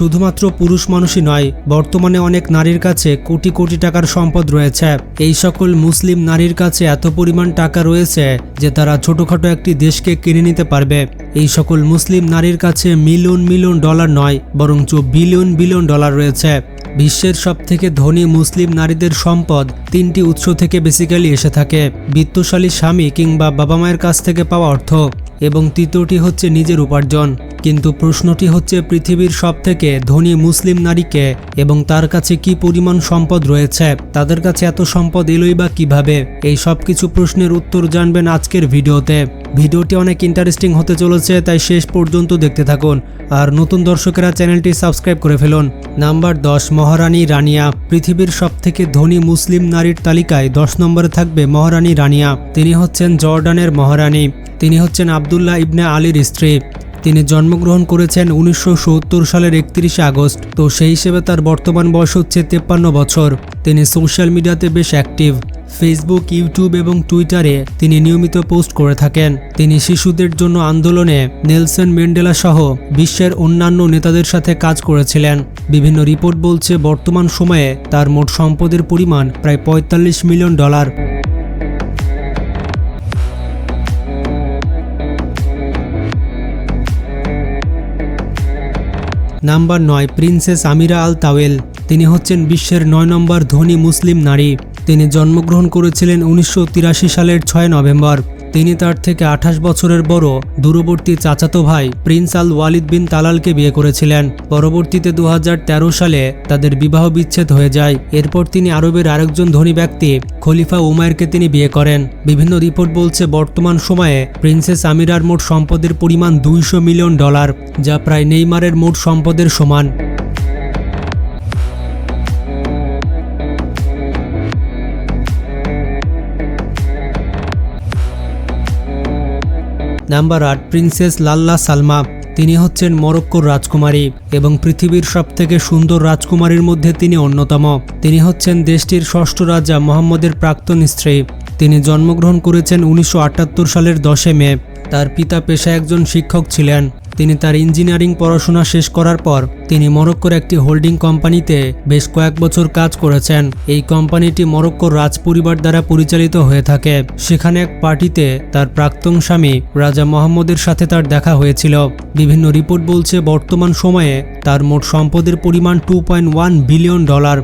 শুধুমাত্র পুরুষ মানুষই নয়, বর্তমানে অনেক নারীর কাছে কোটি কোটি টাকার সম্পদ রয়েছে। এই সকল মুসলিম নারীর কাছে এত পরিমাণ টাকা রয়েছে যে তারা ছোটখাটো একটি দেশকে কিনে নিতে পারবে। এই সকল মুসলিম নারীর কাছে মিলিয়ন মিলিয়ন ডলার নয়, বরঞ্চ বিলিয়ন বিলিয়ন ডলার রয়েছে। বিশ্বের সবথেকে ধনী মুসলিম নারীদের সম্পদ তিনটি উৎস থেকে বেসিক্যালি এসে থাকে। বিত্তশালী স্বামী কিংবা বাবা মায়ের কাছ থেকে পাওয়া অর্থ। এবং তৃতীয়টি হচ্ছে নিজের উপার্জন। কিন্তু প্রশ্নটি হচ্ছে পৃথিবীর সবথেকে ধনী মুসলিম নারীকে এবং তার কাছে কি পরিমাণ সম্পদ রয়েছে? তাদের কাছে এত সম্পদ এলোই বা কীভাবে? এই সব কিছু প্রশ্নের উত্তর জানবেন আজকের ভিডিওতে। ভিডিওটি অনেক ইন্টারেস্টিং হতে চলেছে, তাই শেষ পর্যন্ত দেখতে থাকুন। আর নতুন দর্শকেরা চ্যানেলটি সাবস্ক্রাইব করে ফেলুন। নাম্বার দশ, মহারানী রানিয়া। পৃথিবীর সবথেকে ধনী মুসলিম নারীর তালিকায় দশ নম্বরে থাকবে মহারানী রানিয়া। তিনি হচ্ছেন জর্ডানের মহারানী। তিনি হচ্ছেন আবদুল্লাহ ইবনে আলীর স্ত্রী। তিনি জন্মগ্রহণ করেছেন উনিশশো সত্তর সালের একত্রিশে আগস্ট, তো সেই হিসেবে তার বর্তমান বয়স হচ্ছে তেপ্পান্ন বছর। তিনি সোশ্যাল মিডিয়াতে বেশ অ্যাক্টিভ। ফেসবুক, ইউটিউব এবং টুইটারে তিনি নিয়মিত পোস্ট করে থাকেন। তিনি শিশুদের জন্য আন্দোলনে নেলসন ম্যান্ডেলা সহ বিশ্বের অন্যান্য নেতাদের সাথে কাজ করেছিলেন। বিভিন্ন রিপোর্ট বলছে, বর্তমান সময়ে তার মোট সম্পদের পরিমাণ প্রায় পঁয়তাল্লিশ মিলিয়ন ডলার। নাম্বার নয়, প্রিন্সেস আমিরা আল তাওয়েল। তিনি হচ্ছেন বিশ্বের নয় নম্বর ধনী মুসলিম নারী। তিনি জন্মগ্রহণ করেছিলেন উনিশশো তিরাশি সালের ছয় নভেম্বর। তিনি তার থেকে আঠাশ বছরের বড় দূরবর্তী চাচাতো ভাই প্রিন্স আল ওয়ালিদ বিন তালালকে বিয়ে করেছিলেন। পরবর্তীতে দু হাজার তেরো সালে তাদের বিবাহ বিচ্ছেদ হয়ে যায়। এরপর তিনি আরবের আরেকজন ধনী ব্যক্তি খলিফা উমায়েরকে তিনি বিয়ে করেন। বিভিন্ন রিপোর্ট বলছে, বর্তমান সময়ে প্রিন্সেস আমিরার মোট সম্পদের পরিমাণ দুইশো মিলিয়ন ডলার, যা প্রায় নেইমারের মোট সম্পদের সমান। নাম্বার আট, প্রিন্সেস লাল্লা সালমা। তিনি হচ্ছেন মরক্কোর রাজকুমারী এবং পৃথিবীর সব থেকে সুন্দর রাজকুমারীর মধ্যে তিনি অন্যতম। তিনি হচ্ছেন দেশটির ষষ্ঠ রাজা মোহাম্মদের প্রাক্তন স্ত্রী। তিনি জন্মগ্রহণ করেছেন উনিশশো আটাত্তর সালের দশে মে। তার পিতা পেশা একজন শিক্ষক ছিলেন। তিনি তার ইঞ্জিনিয়ারিং পড়াশোনা শেষ করার পর তিনি মরক্কোর একটি হোল্ডিং কোম্পানিতে বেশ কয়েক বছর কাজ করেছেন। এই কোম্পানিটি মরক্কোর রাজ পরিবার দ্বারা পরিচালিত হয়ে থাকে। সেখানে এক পার্টিতে তার প্রাক্তন স্বামী রাজা মোহাম্মদের সাথে তার দেখা হয়েছিল। বিভিন্ন রিপোর্ট বলছে বর্তমান সময়ে তার মোট সম্পদের পরিমাণ টু বিলিয়ন ডলার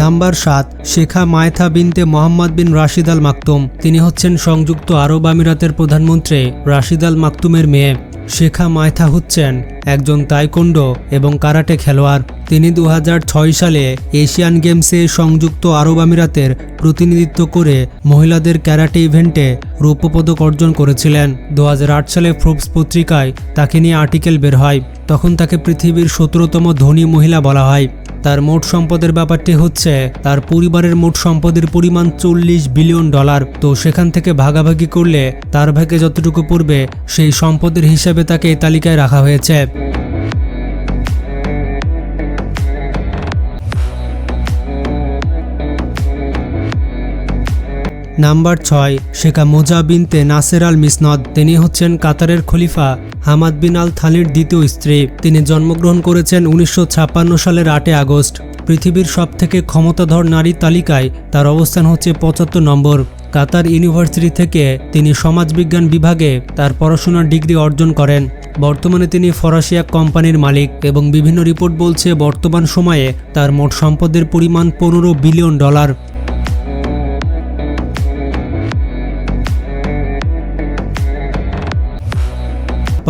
নাম্বার সাত, শেখা মায়থা বিনতে মোহাম্মদ বিন রাশিদ আল মাকতুম। তিনি হচ্ছেন সংযুক্ত আরব আমিরাতের প্রধানমন্ত্রী রাশিদ আল মাকতুমের মেয়ে। শেখা মায়থা হচ্ছেন একজন তাইকোন্ডো এবং কারাটে খেলোয়াড়। তিনি দু হাজার ছয় সালে এশিয়ান গেমসে সংযুক্ত আরব আমিরাতের প্রতিনিধিত্ব করে মহিলাদের ক্যারাটে ইভেন্টে রৌপ্য পদক অর্জন করেছিলেন। দু হাজার আট সালে ফোর্বস পত্রিকায় তাকে নিয়ে আর্টিকেল বের হয়। তখন তাকে পৃথিবীর সতেরোতম ধনী মহিলা বলা হয়। তার মোট সম্পদের ব্যাপারটি হচ্ছে, তার পরিবারের মোট সম্পদের পরিমাণ চল্লিশ বিলিয়ন ডলার। তো সেখান থেকে ভাগাভাগি করলে তার ভাগে যতটুকু পড়বে, সেই সম্পদের হিসাবে তাকে তালিকায় রাখা হয়েছে। নাম্বার ছয়, শেখা মোজা বিনতে নাসের আল মিসনদ। তিনি হচ্ছেন কাতারের খলিফা। হামাদ বিন আল থানির দ্বিতীয় স্ত্রী। তিনি জন্মগ্রহণ করেছেন উনিশশো ছাপ্পান্ন সালের আটে আগস্ট। পৃথিবীর সবথেকে ক্ষমতাধর নারী তালিকায় তার অবস্থান হচ্ছে পঁচাত্তর নম্বর। কাতার ইউনিভার্সিটি থেকে তিনি সমাজবিজ্ঞান বিভাগে তার পড়াশোনার ডিগ্রি অর্জন করেন। বর্তমানে তিনি ফরাসি এক কোম্পানির মালিক এবং বিভিন্ন রিপোর্ট বলছে বর্তমান সময়ে তার মোট সম্পদের পরিমাণ পনেরো বিলিয়ন ডলার।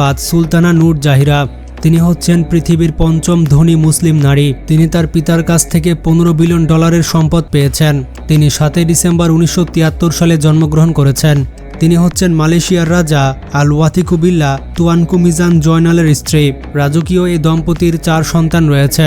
পাঁচ সুলতানা নূর জাহিরা। তিনি হচ্ছেন পৃথিবীর পঞ্চম ধনী মুসলিম নারী। তিনি তার পিতার কাছ থেকে পনেরো বিলিয়ন ডলারের সম্পদ পেয়েছেন। তিনি সাতই ডিসেম্বর উনিশশো তিয়াত্তর সালে জন্মগ্রহণ করেছেন। তিনি হচ্ছেন মালয়েশিয়ার রাজা আল ওয়াতিকুবিল্লা তুয়ানকুমিজান জয়নালের স্ত্রী। রাজকীয় এই দম্পতির চার সন্তান রয়েছে।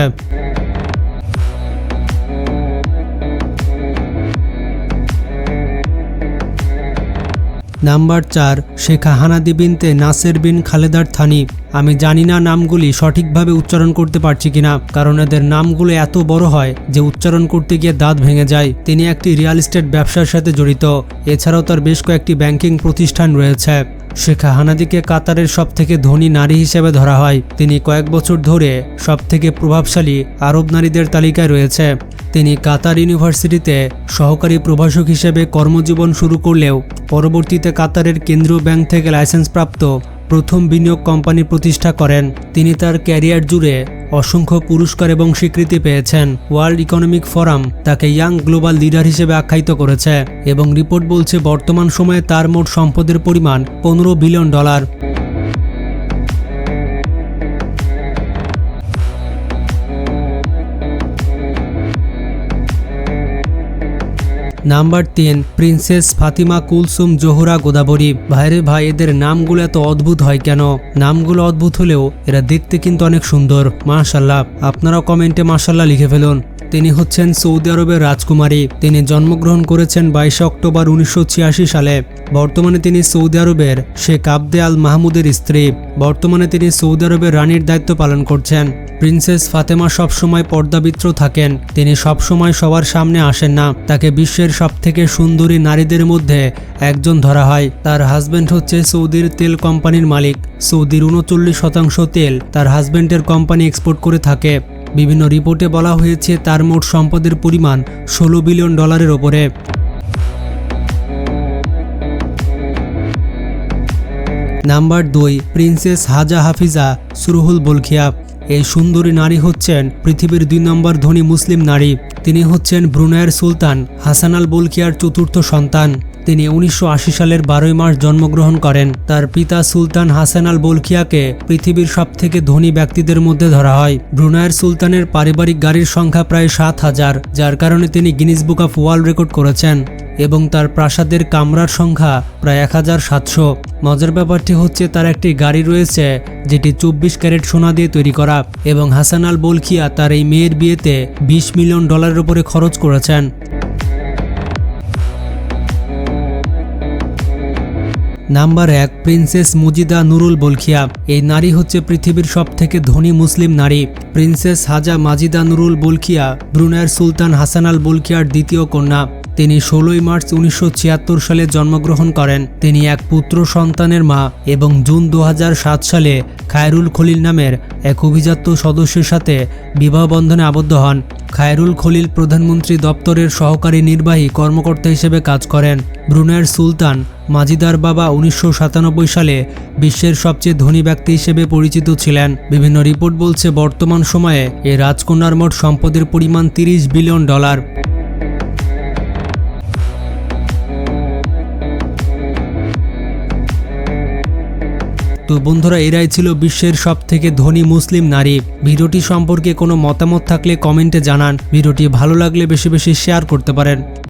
নাম্বার চার শেখা হানাদি বিনতে নাসের বিন খালেদার থানি। আমি জানি না নামগুলি সঠিকভাবে উচ্চারণ করতে পারছি কিনা, কারণ এদের নামগুলো এত বড় হয় যে উচ্চারণ করতে গিয়ে দাঁত ভেঙে যায়। তিনি একটি রিয়েল এস্টেট ব্যবসার সাথে জড়িত। এছাড়াও তার বেশ কয়েকটি ব্যাংকিং প্রতিষ্ঠান রয়েছে। শেখা হানাদিকে কাতারের সব থেকে ধনী নারী হিসেবে ধরা হয়। তিনি কয়েক বছর ধরে সব থেকে প্রভাবশালী আরব নারীদের তালিকায় রয়েছে। তিনি কাতার ইউনিভার্সিটিতে সহকারী প্রভাষক হিসেবে কর্মজীবন শুরু করলেও পরবর্তীতে কাতারের কেন্দ্রীয় ব্যাংক থেকে লাইসেন্সপ্রাপ্ত প্রথম বিনিয়োগ কোম্পানি প্রতিষ্ঠা করেন। তিনি তার ক্যারিয়ার জুড়ে অসংখ্য পুরস্কার এবং স্বীকৃতি পেয়েছেন। ওয়ার্ল্ড ইকোনমিক ফোরাম তাকে ইয়াং গ্লোবাল লিডার হিসেবে আখ্যায়িত করেছে এবং রিপোর্ট বলছে, বর্তমান সময়ে তার মোট সম্পদের পরিমাণ পনেরো বিলিয়ন ডলার। নাম্বার তিন, প্রিন্সেস ফাতিমা কুলসুম জোহরা গোদাবরী। ভাইরে ভাই, এদের নামগুলো এত অদ্ভুত হয় কেন? নামগুলো অদ্ভুত হলেও এরা দেখতে কিন্তু অনেক সুন্দর। মাশাল্লাহ। আপনারাও কমেন্টে মাশাল্লাহ লিখে ফেলুন। তিনি হচ্ছেন সৌদি আরবের রাজকুমারী। তিনি জন্মগ্রহণ করেছেন বাইশে অক্টোবর উনিশশো ছিয়াশি সালে। বর্তমানে তিনি সৌদি আরবের শেখ আবদে আল মাহমুদের স্ত্রী। বর্তমানে তিনি সৌদি আরবের রানীর দায়িত্ব পালন করছেন। প্রিন্সেস ফাতেমা সবসময় পর্দাবিত্র থাকেন। তিনি সবসময় সবার সামনে আসেন না। তাকে বিশ্বের সবথেকে সুন্দরী নারীদের মধ্যে একজন ধরা হয়। তার হাজবেন্ড হচ্ছে সৌদির তেল কোম্পানির মালিক। সৌদির উনচল্লিশ শতাংশ তেল তার হাজবেন্ডের কোম্পানি এক্সপোর্ট করে থাকে। বিভিন্ন রিপোর্টে বলা হয়েছে, তার মোট সম্পদের পরিমাণ ষোলো বিলিয়ন ডলারের ওপরে। নাম্বার দুই, প্রিন্সেস হাজা হাফিজা সুরহুল বলখিয়া। এই সুন্দরী নারী হচ্ছেন পৃথিবীর দুই নম্বর ধনী মুসলিম নারী। তিনি হচ্ছেন ব্রুনায়ের সুলতান হাসানাল বলখিয়ার চতুর্থ সন্তান। তিনি উনিশশো আশি সালের বারোই মার্চ জন্মগ্রহণ করেন। তার পিতা সুলতান হাসান আল বলখিয়াকে পৃথিবীর সবথেকে ধনী ব্যক্তিদের মধ্যে ধরা হয়। ব্রুনায়ের সুলতানের পারিবারিক গাড়ির সংখ্যা প্রায় সাত হাজার, যার কারণে তিনি Guinness Book of World Record করেছেন এবং তার প্রাসাদের কামরার সংখ্যা প্রায় এক হাজার সাতশো। মজার ব্যাপারটি হচ্ছে, তার একটি গাড়ি রয়েছে যেটি চব্বিশ ক্যারেট সোনা দিয়ে তৈরি করা এবং হাসান আল বলখিয়া তার এই মেয়ের বিয়েতে বিশ মিলিয়ন ডলারের উপরে খরচ করেছেন। নাম্বার এক, প্রিন্সেস মুজিদা নুরুল বলখিয়া। এই নারী হচ্ছে পৃথিবীর সব থেকে ধনী মুসলিম নারী। প্রিন্সেস হাজা মাজিদা নুরুল বলখিয়া ব্রুনায়ের সুলতান হাসানাল বলখিয়ার দ্বিতীয় কন্যা। তিনি ষোলোই মার্চ উনিশশো ছিয়াত্তর সালে জন্মগ্রহণ করেন। তিনি এক পুত্র সন্তানের মা এবং জুন দু হাজার সাত সালে খায়রুল খলিল নামের এক অভিজাত সদস্যের সাথে বিবাহ বন্ধনে আবদ্ধ হন। খায়রুল খলিল প্রধানমন্ত্রী দপ্তরের সহকারী নির্বাহী কর্মকর্তা হিসেবে কাজ করেন। ব্রুনায়ের সুলতান মাজিদার বাবা উনিশশো সাতানব্বই সালে বিশ্বের সবচেয়ে ধনী ব্যক্তি হিসেবে পরিচিত ছিলেন। বিভিন্ন রিপোর্ট বলছে বর্তমান সময়ে এ রাজকন্যার মোট সম্পদের পরিমাণ তিরিশ বিলিয়ন ডলার। তো বন্ধুরা, এরাই ছিল বিশ্বের সব থেকে ধনী মুসলিম নারী। ভিডিওটি সম্পর্কে কোনো মতামত থাকলে কমেন্টে জানান। ভিডিওটি ভালো লাগলে বেশি বেশি শেয়ার করতে পারেন।